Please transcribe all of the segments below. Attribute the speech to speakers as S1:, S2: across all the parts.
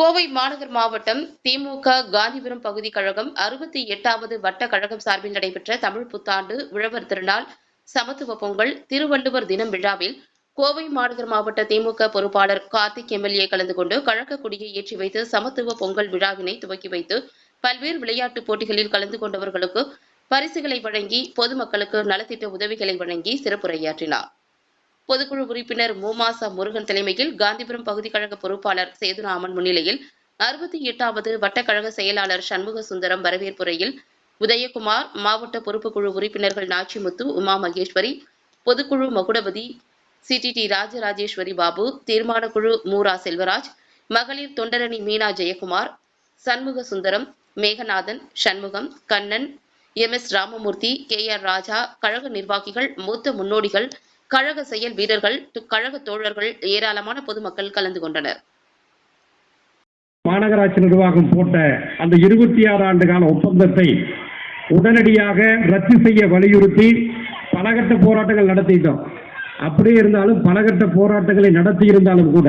S1: கோவை மாநகர் மாவட்டம் திமுக காந்திபுரம் பகுதி கழகம் அறுபத்தி எட்டாவது வட்ட கழகம் சார்பில் நடைபெற்ற தமிழ் புத்தாண்டு உழவர் திருநாள் சமத்துவ பொங்கல் திருவள்ளுவர் தினம் விழாவில் கோவை மாநகர் மாவட்ட திமுக பொறுப்பாளர் கார்த்திக் எம்எல்ஏ கலந்து கொண்டு கழக கொடியை ஏற்றி வைத்து சமத்துவ பொங்கல் விழாவினை துவக்கி வைத்து பல்வேறு விளையாட்டுப் போட்டிகளில் கலந்து கொண்டவர்களுக்கு பரிசுகளை வழங்கி பொதுமக்களுக்கு நலத்திட்ட உதவிகளை வழங்கி சிறப்புரையாற்றினார். பொதுக்குழு உறுப்பினர் மூமாசா முருகன் தலைமையில் காந்திபுரம் பகுதி கழக பொறுப்பாளர் சேதுராமன் முன்னிலையில் அறுபத்தி எட்டாவது வட்டக்கழக செயலாளர் சண்முக சுந்தரம் வரவேற்புரையில் உதயகுமார் மாவட்ட பொறுப்புக்குழு உறுப்பினர்கள் நாச்சிமுத்து உமா மகேஸ்வரி பொதுக்குழு மகுடபதி சிடிடி ராஜராஜேஸ்வரி பாபு தீர்மானக்குழு மூரா செல்வராஜ் மகளிர் தொண்டரணி Meena Jayakumar Shanmuga Sundaram Meganathan Shanmugam Kannan M S Ramamoorthy K R Raja கழக நிர்வாகிகள் மூத்த முன்னோடிகள் கழக செயல் வீரர்கள் கழக தோழர்கள் ஏராளமான பொதுமக்கள் கலந்து கொண்டனர்.
S2: மாநகராட்சி நிர்வாகம் போட்ட அந்த இருபத்தி ஆறு ஆண்டு கால ஒப்பந்தத்தை உடனடியாக ரத்து செய்ய வலியுறுத்தி பலகட்ட போராட்டங்கள் நடத்திட்டோம். அப்படியே இருந்தாலும் பலகட்ட போராட்டங்களை நடத்தி இருந்தாலும் கூட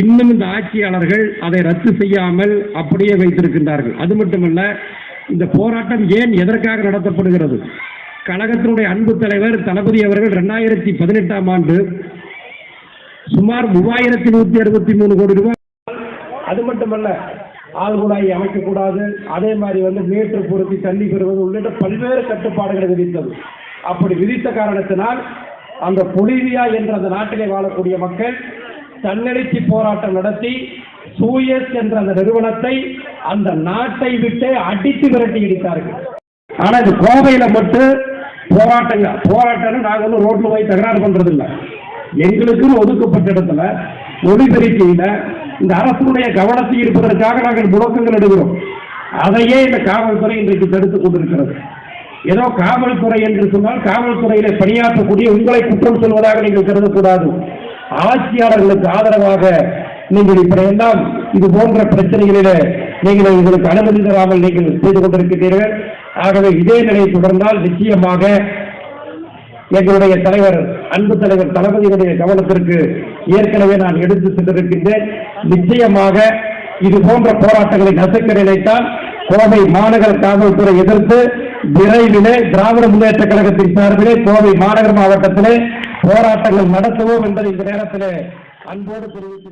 S2: இன்னும் இந்த ஆட்சியாளர்கள் அதை ரத்து செய்யாமல் அப்படியே வைத்திருக்கின்றார்கள். அது மட்டுமல்ல இந்த போராட்டம் ஏன் எதற்காக நடத்தப்படுகிறது? கழகத்தினுடைய அன்பு தலைவர் தளபதி அவர்கள் ரெண்டாயிரத்தி பதினெட்டாம் ஆண்டு சுமார் மூவாயிரத்தி நூத்தி அறுபத்தி மூணு கோடி ரூபாய். அது மட்டுமல்ல ஆழ்குழாய் அமைக்கக்கூடாது. அதே மாதிரி வந்து மீட்டர் பொருத்தி தண்ணி பெறுவது உள்ளிட்ட பல்வேறு கட்டுப்பாடுகளை விதித்தது. அப்படி விதித்த காரணத்தினால் அந்த பொலிவியா என்ற அந்த நாட்டிலே வாழக்கூடிய மக்கள் தன்னெழுச்சி போராட்டம் நடத்தி சூயஸ் என்ற அந்த நிறுவனத்தை அந்த நாட்டை விட்டு அடித்து விரட்டி இடித்தார்கள். ஆனா இந்த கோவையில மட்டும் போராட்டங்க. போராட்டம் நாங்கள் வந்து ரோட்ல போய் தகராறு பண்றது இல்லை எங்களுக்குன்னு ஒதுக்கப்பட்ட இடத்துல ஒளிபெருக்கையில இந்த அரசுடைய கவனத்தை இருப்பதற்காக நாங்கள் முழக்கங்கள் எடுக்கிறோம் அதையே இந்த காவல்துறை இன்றைக்கு தடுத்துக் கொண்டிருக்கிறது. ஏதோ காவல்துறை என்று சொன்னால் காவல்துறையில பணியாற்றக்கூடிய உங்களை குற்றம் சொல்வதாக நீங்கள் கருதக்கூடாது. ஆட்சியாளர்களுக்கு ஆதரவாக நீங்கள் இப்படியெல்லாம் இது போன்ற பிரச்சனைகளில நீங்கள் உங்களுக்கு அனுமதி தராமல் நீங்கள் செய்து கொண்டிருக்கிறீர்கள் ஆகவே இதே நிலை தொடர்ந்தால் நிச்சயமாக எங்களுடைய தலைவர் அன்பு தலைவர் தளபதியுடைய கவனத்திற்கு ஏற்கனவே நான் எடுத்து சென்றிருக்கின்றேன். நிச்சயமாக இது போன்ற போராட்டங்களை நசுக்க நினைத்தால் கோவை மாநகர காவல்துறை எதிர்த்து விரைவிலே திராவிட முன்னேற்ற கழகத்தின் சார்பிலே கோவை மாநகர மாவட்டத்திலே போராட்டங்கள் நடத்துவோம் என்பதை இந்த நேரத்தில் அன்போடு தெரிவித்து